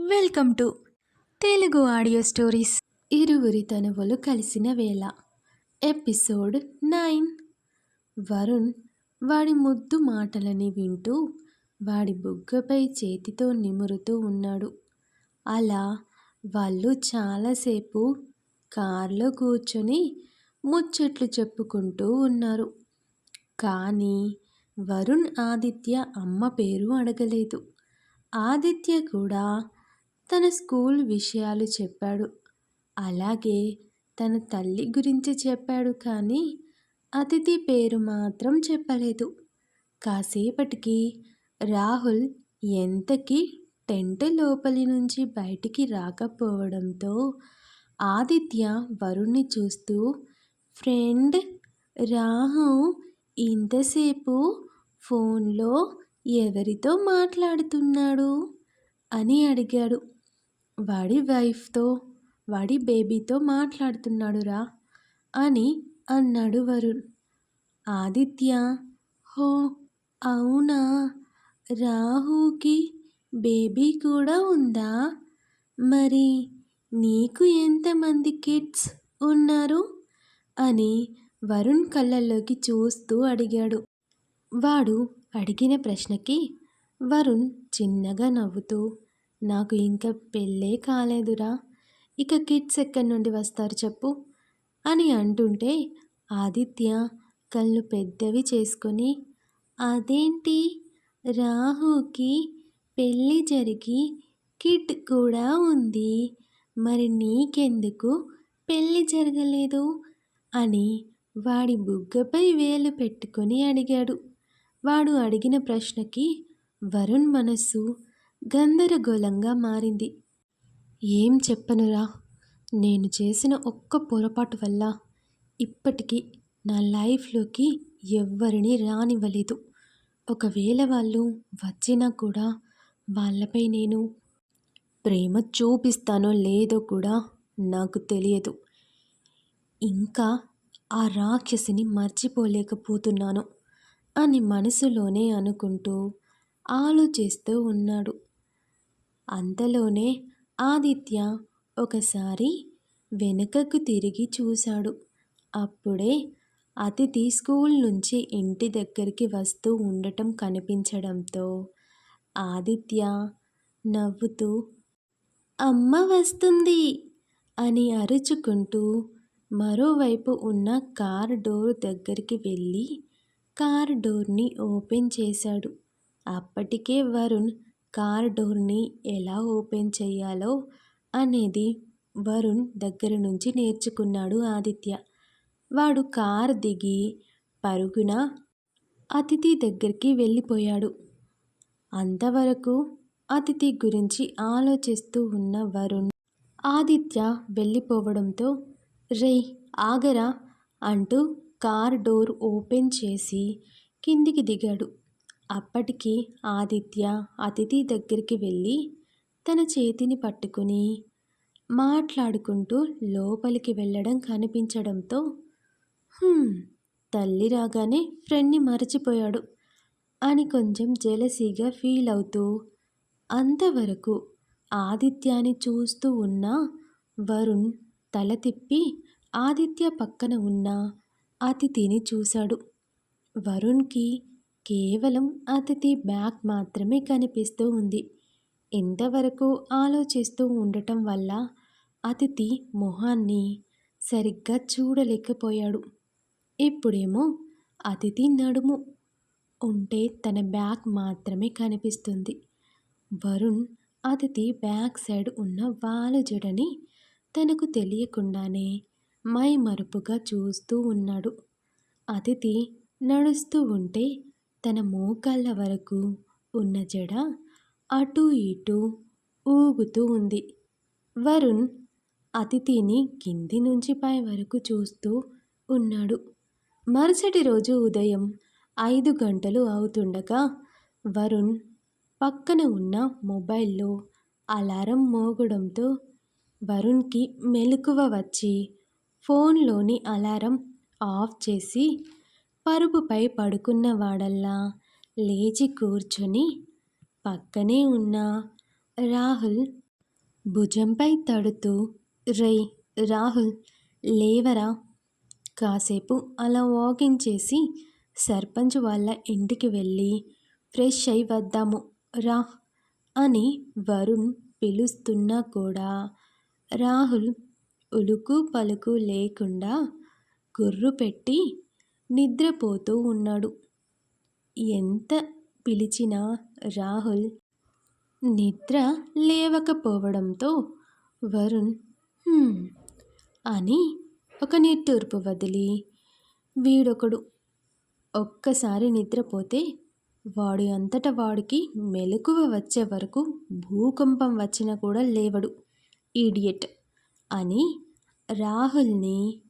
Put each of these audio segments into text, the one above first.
Welcome to Telugu audio stories. ఇరువురి తనువులు కలిసిన వేళ. Episode nine. వరుణ్ వాడి ముద్దు మాటలని వింటూ వాడి బుగ్గపై చేతితో నిమురుతూ ఉన్నాడు. అలా వాళ్ళు చాలాసేపు కార్లో కూర్చొని ముచ్చట్లు చెప్పుకుంటూ ఉన్నారు. కానీ వరుణ్ ఆదిత్య అమ్మ పేరు అడగలేదు. ఆదిత్య కూడా తన స్కూల్ విషయాలు చెప్పాడు. అలాగే తన తల్లి గురించి చెప్పాడు కానీ అతిథి పేరు మాత్రం చెప్పలేదు. కాసేపటికి రాహుల్ ఎంతకీ టెంట్ లోపలి నుంచి బయటికి రాకపోవడంతో ఆదిత్య వరుణ్ణి చూస్తూ ఫ్రెండ్ రాహు ఇంతసేపు ఫోన్లో ఎవరితో మాట్లాడుతున్నాడు? అని అడిగాడు. వాడి వైఫ్తో వాడి బేబీతో మాట్లాడుతున్నాడురా అని అన్నాడు వరుణ్. ఆదిత్య హో అవునా? రాహుకి బేబీ కూడా ఉందా? మరి నీకు ఎంతమంది కిడ్స్ ఉన్నారు? అని వరుణ్ కళ్ళల్లోకి చూస్తూ అడిగాడు. వాడు అడిగిన ప్రశ్నకి వరుణ్ చిన్నగా నవ్వుతూ నాకు ఇంకా పెళ్ళే కాలేదురా. ఇక కిడ్స్ ఎక్కడి నుండి వస్తారు చెప్పు. అని అంటుంటే ఆదిత్య కళ్ళు పెద్దవి చేసుకొని అదేంటి? రాహుకి పెళ్ళి జరిగి కిడ్ కూడా ఉంది. మరి నీకెందుకు పెళ్ళి జరగలేదు? అని వాడి బుగ్గపై వేలు పెట్టుకొని అడిగాడు. వాడు అడిగిన ప్రశ్నకి వరుణ్ మనస్సు గందరగోళంగా మారింది. ఏం చెప్పనురా? నేను చేసిన ఒక్క పొరపాటు వల్ల ఇప్పటికీ నా లైఫ్లోకి ఎవ్వరిని రానివ్వలేదు. ఒకవేళ వాళ్ళు వచ్చినా కూడా వాళ్ళపై నేను ప్రేమ చూపిస్తానో లేదో కూడా నాకు తెలియదు. ఇంకా ఆ రాక్షసిని మర్చిపోలేకపోతున్నాను అని మనసులోనే అనుకుంటూ ఆలోచిస్తూ ఉన్నాడు. అంతలోనే ఆదిత్య ఒకసారి వెనుకకు తిరిగి చూశాడు. అప్పుడే అతిథి స్కూల్ నుంచి ఇంటి దగ్గరికి వస్తూ ఉండటం కనిపించడంతో ఆదిత్య నవ్వుతూ అమ్మ వస్తుంది అని అరుచుకుంటూ మరోవైపు ఉన్న కార్ డోర్ దగ్గరికి వెళ్ళి కార్ డోర్ని ఓపెన్ చేశాడు. అప్పటికే వరుణ్ కార్ డోర్ని ఎలా ఓపెన్ చేయాలో అనేది వరుణ్ దగ్గర నుంచి నేర్చుకున్నాడు ఆదిత్య. వాడు కార్ దిగి పరుగున అతిథి దగ్గరికి వెళ్ళిపోయాడు. అంతవరకు అతిథి గురించి ఆలోచిస్తూ ఉన్న వరుణ్ ఆదిత్య వెళ్ళిపోవడంతో రే ఆగరా అంటూ కార్ డోర్ ఓపెన్ చేసి కిందికి దిగాడు. అప్పటికి ఆదిత్య అతిథి దగ్గరికి వెళ్ళి తన చేతిని పట్టుకుని మాట్లాడుకుంటూ లోపలికి వెళ్ళడం కనిపించడంతో తల్లి రాగానే ఫ్రెండ్ని మరచిపోయాడు అని కొంచెం జెలసీగా ఫీల్ అవుతూ అంతవరకు ఆదిత్యాన్ని చూస్తూ ఉన్న వరుణ్ తల తిప్పి ఆదిత్య పక్కన ఉన్న అతిథిని చూశాడు. వరుణ్కి కేవలం అతిథి బ్యాగ్ మాత్రమే కనిపిస్తూ ఉంది. ఇంతవరకు ఆలోచిస్తూ ఉండటం వల్ల అతిథి మొహాన్ని సరిగ్గా చూడలేకపోయాడు. ఇప్పుడేమో అతిథి నడుము ఉంటే తన బ్యాగ్ మాత్రమే కనిపిస్తుంది. వరుణ్ అతిథి బ్యాక్ సైడ్ ఉన్న వాలు జడని తనకు తెలియకుండానే మై మరుపుగా చూస్తూ ఉన్నాడు. అతిథి నడుస్తూ ఉంటే తన మోకాళ్ళ వరకు ఉన్న జడ అటూ ఇటూ ఊగుతూ ఉంది. వరుణ్ అతిథిని కింది నుంచి పై వరకు చూస్తూ ఉన్నాడు. మరుసటి రోజు ఉదయం ఐదు గంటలు అవుతుండగా వరుణ్ పక్కన ఉన్న మొబైల్లో అలారం మోగడంతో వరుణ్కి మెలకువ వచ్చి ఫోన్లోని అలారం ఆఫ్ చేసి పరుపుపై పడుకున్నవాడల్లా లేచి కూర్చొని పక్కనే ఉన్న రాహుల్ భుజంపై తడుతూ రేయ్ రాహుల్ లేవరా. కాసేపు అలా వాకింగ్ చేసి సర్పంచ్ వాళ్ళ ఇంటికి వెళ్ళి ఫ్రెష్ అయి వద్దాము రా అని వరుణ్ పిలుస్తున్నా కూడా రాహుల్ ఉలుకు పలుకు లేకుండా గుర్రు పెట్టి నిద్రపోతూ ఉన్నాడు. ఎంత పిలిచినా రాహుల్ నిద్ర లేవకపోవడంతో వరుణ్ అని ఒక నిట్టూర్పు వదిలి వీడొకడు. ఒక్కసారి నిద్రపోతే వాడి అంతట వాడికి మెలకువ వచ్చే వరకు భూకంపం వచ్చినా కూడా లేవడు. ఈడియట్ అని రాహుల్ని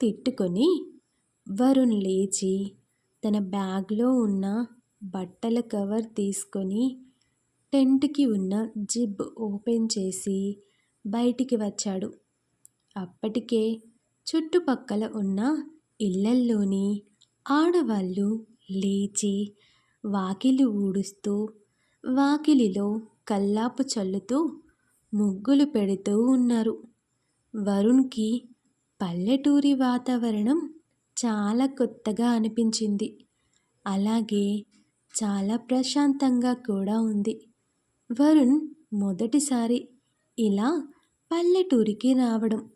తిట్టుకొని వరుణ్ లేచి తన బ్యాగ్లో ఉన్న బట్టల కవర్ తీసుకొని టెంట్కి ఉన్న జిబ్ ఓపెన్ చేసి బయటికి వచ్చాడు. అప్పటికే చుట్టుపక్కల ఉన్న ఇళ్ళల్లోని ఆడవాళ్ళు లేచి వాకిలి ఊడుస్తూ వాకిలిలో కల్లాపు చల్లుతూ ముగ్గులు పెడుతూ ఉన్నారు. వరుణ్కి పల్లెటూరి వాతావరణం చాలా కొత్తగా అనిపించింది. అలాగే చాలా ప్రశాంతంగా కూడా ఉంది. వరుణ్ మొదటిసారి ఇలా పల్లెటూరికి రావడం.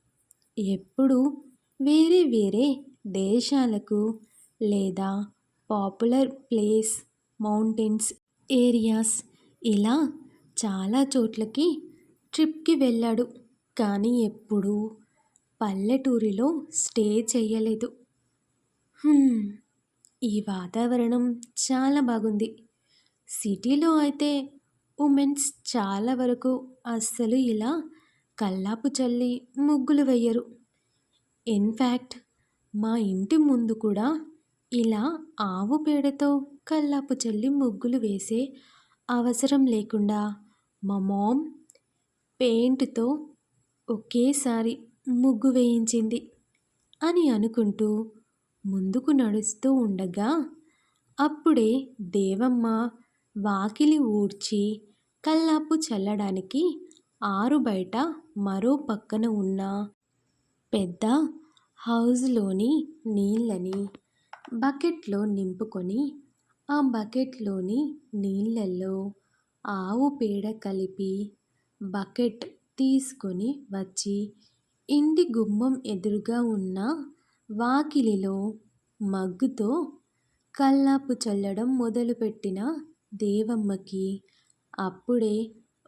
ఎప్పుడూ వేరే వేరే దేశాలకు లేదా పాపులర్ ప్లేస్ మౌంటైన్స్ ఏరియాస్ ఇలా చాలా చోట్లకి ట్రిప్కి వెళ్ళాడు. కానీ ఎప్పుడూ పల్లెటూరిలో స్టే చేయలేదు. ఈ వాతావరణం చాలా బాగుంది. సిటీలో అయితే ఉమెన్స్ చాలా వరకు అస్సలు ఇలా కల్లాపు చల్లి ముగ్గులు వేయరు ఇన్ఫ్యాక్ట్ మా ఇంటి ముందు కూడా ఇలా ఆవు పేడతో కల్లాపు చల్లి ముగ్గులు వేసే అవసరం లేకుండా మా మామ్ పెయింట్తో ఒకేసారి ముగ్గు వేయించింది అని అనుకుంటూ ముందుకు నడుస్తూ ఉండగా అప్పుడే దేవమ్మ వాకిలి ఊడ్చి కల్లాపు చల్లడానికి ఆరు బయట మరో పక్కన ఉన్న పెద్ద హౌస్లోని నీళ్ళని బకెట్లో నింపుకొని ఆ బకెట్లోని నీళ్ళల్లో ఆవు పేడ కలిపి బకెట్ తీసుకొని వచ్చి ఇంటి గుమ్మం ఎదురుగా ఉన్న వాకిలిలో మగ్గుతో కల్లాపు చల్లడం మొదలుపెట్టిన దేవమ్మకి అప్పుడే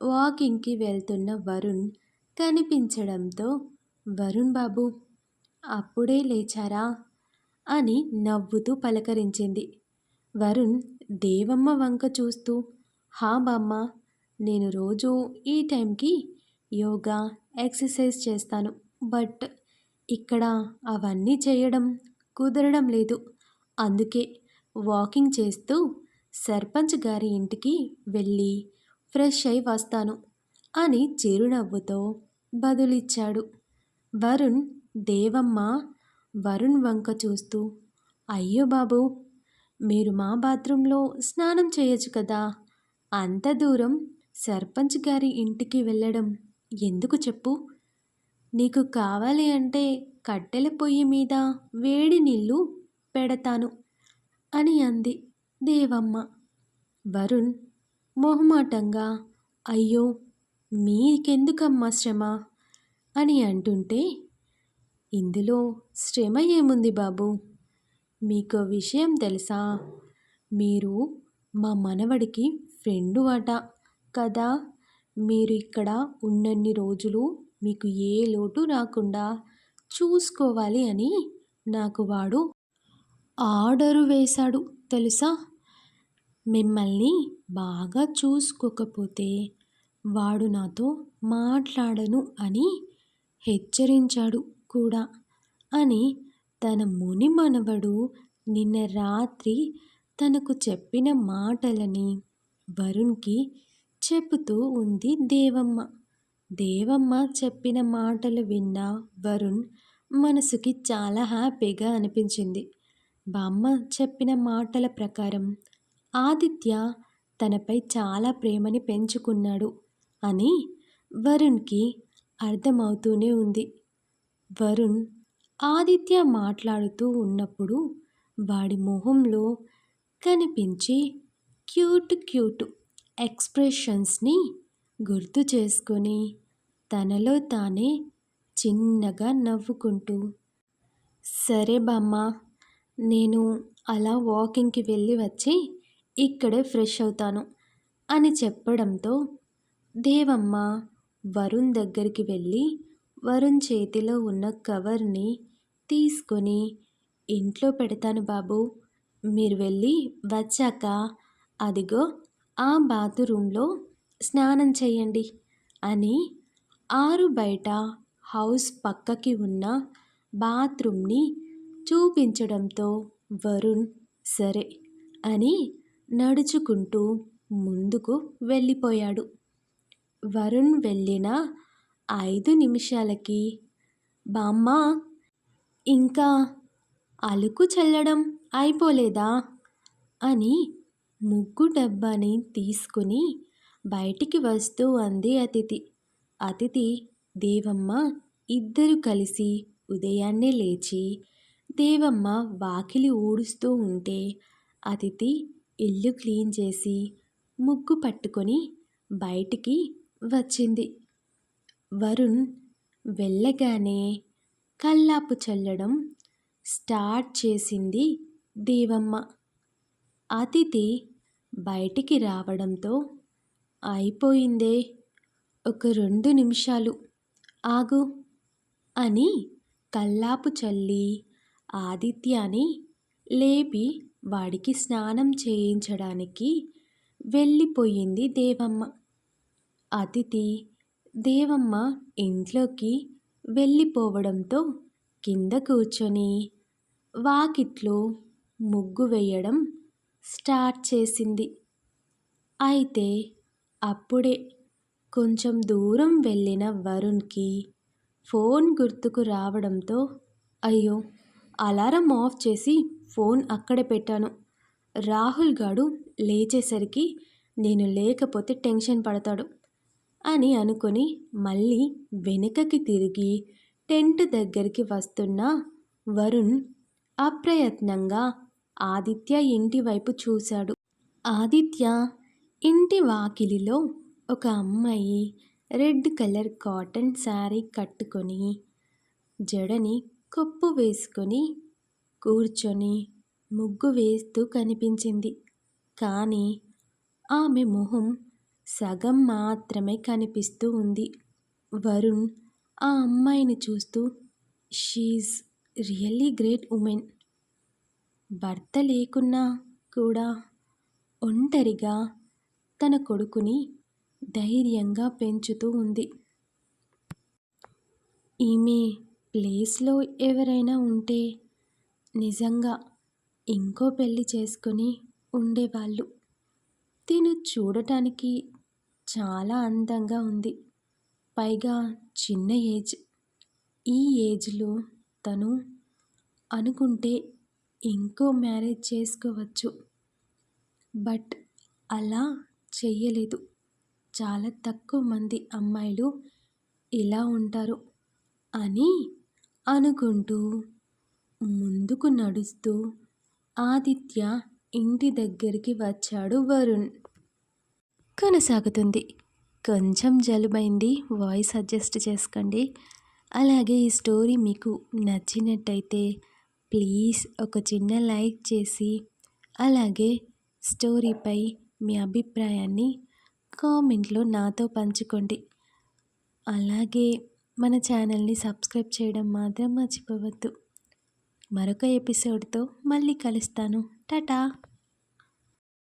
వాకింగ్కి వెళ్తున్న వరుణ్ కనిపించడంతో వరుణ్ బాబు అప్పుడే లేచారా? అని నవ్వుతూ పలకరించింది. వరుణ్ దేవమ్మ వంక చూస్తూ హా బామ్మ నేను రోజు ఈ టైంకి యోగా ఎక్సర్సైజ్ చేస్తాను బట్ ఇక్కడ అవన్నీ చేయడం కుదరడం లేదు. అందుకే వాకింగ్ చేస్తూ సర్పంచ్ గారి ఇంటికి వెళ్ళి ఫ్రెష్ అయి వస్తాను అని చిరునవ్వుతో బదులిచ్చాడు. వరుణ్ దేవమ్మ వరుణ్ వంక చూస్తూ అయ్యో బాబు మీరు మా బాత్రూంలో స్నానం చేయొచ్చు కదా. అంత దూరం సర్పంచ్ గారి ఇంటికి వెళ్ళడం ఎందుకు చెప్పు? నీకు కావాలి అంటే కట్టెల పొయ్యి మీద వేడి నీళ్ళు పెడతాను అని అంది దేవమ్మ. వరుణ్ మొహమాటంగా అయ్యో మీకెందుకమ్మా శ్రమ? అని అంటుంటే ఇందులో శ్రమ ఏముంది బాబు? మీకు విషయం తెలుసా? మీరు మా మనవడికి ఫ్రెండు అట కదా? మీరు ఇక్కడ ఉన్నన్ని రోజులు మీకు ఏ లోటు రాకుండా చూసుకోవాలి అని నాకు వాడు ఆర్డరు వేశాడు తెలుసా? మిమ్మల్ని బాగా చూసుకోకపోతే వాడు నాతో మాట్లాడను అని హెచ్చరించాడు కూడా అని తన ముని మనవడు నిన్న రాత్రి తనకు చెప్పిన మాటలని వరుణ్కి చెబుతూ ఉంది దేవమ్మ. దేవమ్మ చెప్పిన మాటలు విన్న వరుణ్ మనసుకి చాలా హ్యాపీగా అనిపించింది. బామ్మ చెప్పిన మాటల ప్రకారం ఆదిత్య తనపై చాలా ప్రేమని పెంచుకున్నాడు అని వరుణ్కి అర్థమవుతూనే ఉంది. వరుణ్ ఆదిత్య మాట్లాడుతూ ఉన్నప్పుడు వాడి మొహంలో కనిపించే క్యూట్ క్యూట్ ఎక్స్ప్రెషన్స్ని గుర్తు చేసుకొని తనలో తానే చిన్నగా నవ్వుకుంటూ సరే బామ్మ నేను అలా వాకింగ్కి వెళ్ళి వచ్చి ఇక్కడే ఫ్రెష్ అవుతాను అని చెప్పడంతో దేవమ్మ వరుణ్ దగ్గరికి వెళ్ళి వరుణ్ చేతిలో ఉన్న కవర్ని తీసుకొని ఇంట్లో పెడతాను బాబు మీరు వెళ్ళి వచ్చాక అదిగో ఆ బాత్రూంలో స్నానం చేయండి అని ఆరు బయట హౌస్ పక్కకి ఉన్న బాత్రూమ్ని చూపించడంతో వరుణ్ సరే అని నడుచుకుంటూ ముందుకు వెళ్ళిపోయాడు. వరుణ్ వెళ్ళిన ఐదు నిమిషాలకి బామ్మ ఇంకా అలుకు చల్లడం అయిపోలేదా? అని ముగ్గు డబ్బాని తీసుకుని బయటికి వస్తూ అంది అతిథి. అతిథి దేవమ్మ ఇద్దరు కలిసి ఉదయాన్నే లేచి దేవమ్మ వాకిలి ఊడుస్తూ ఉంటే అతిథి ఇల్లు క్లీన్ చేసి ముగ్గు పట్టుకొని బయటికి వచ్చింది. వరుణ్ వెళ్ళగానే కల్లాపు చల్లడం స్టార్ట్ చేసింది దేవమ్మ. అతిథి బయటికి రావడంతో అయిపోయిందే. ఒక రెండు నిమిషాలు. ఆగు. అని కల్లాపు చల్లి ఆదిత్యాని లేపి వాడికి స్నానం చేయించడానికి వెళ్ళిపోయింది దేవమ్మ. అతిథి దేవమ్మ ఇంట్లోకి వెళ్ళిపోవడంతో కింద కూర్చొని వాకిట్లో ముగ్గు వేయడం స్టార్ట్ చేసింది. అయితే అప్పుడే కొంచెం దూరం వెళ్ళిన వరుణ్కి ఫోన్ గుర్తుకు రావడంతో అయ్యో అలారం ఆఫ్ చేసి ఫోన్ అక్కడే పెట్టాను. రాహుల్ గాడు లేచేసరికి నేను లేకపోతే టెన్షన్ పడతాడు అని అనుకొని మళ్ళీ వెనుకకి తిరిగి టెంట్ దగ్గరికి వస్తున్న వరుణ్ అప్రయత్నంగా ఆదిత్య ఇంటి వైపు చూశాడు. ఆదిత్య ఇంటి వాకిలిలో ఒక అమ్మాయి రెడ్ కలర్ కాటన్ శారీ కట్టుకొని జడని కప్పు వేసుకొని కూర్చొని ముగ్గు వేస్తూ కనిపించింది. కానీ ఆమె మొహం సగం మాత్రమే కనిపిస్తూ ఉంది. వరుణ్ ఆ అమ్మాయిని చూస్తూ షీజ్ రియల్లీ గ్రేట్ ఉమెన్ భర్త లేకున్నా కూడా ఒంటరిగా తన కొడుకుని ధైర్యంగా పెంచుతూ ఉంది. ఈమె ప్లేస్లో ఎవరైనా ఉంటే నిజంగా ఇంకో పెళ్ళి చేసుకొని ఉండేవాళ్ళు. తిను చూడటానికి చాలా అందంగా ఉంది. పైగా చిన్న ఏజ్. ఈ ఏజ్లో తను అనుకుంటే ఇంకో మ్యారేజ్ చేసుకోవచ్చు. బట్ అలా చెయ్యలేదు. చాలా తక్కువ మంది అమ్మాయిలు ఇలా ఉంటారు అని అనుకుంటూ ముందుకు నడుస్తూ ఆదిత్య ఇంటి దగ్గరికి వచ్చాడు వరుణ్. కొనసాగుతుంది. కొంచెం జలుబైంది. వాయిస్ అడ్జస్ట్ చేసుకోండి. అలాగే ఈ స్టోరీ మీకు నచ్చినట్టయితే ప్లీజ్ ఒక చిన్న లైక్ చేసి అలాగే స్టోరీపై మీ అభిప్రాయాన్ని కామెంట్లో నాతో పంచుకోండి. అలాగే మన ఛానల్ని సబ్స్క్రైబ్ చేయడం మాత్రం మర్చిపోవద్దు. మరొక ఎపిసోడ్తో మళ్ళీ కలుస్తాను. టాటా!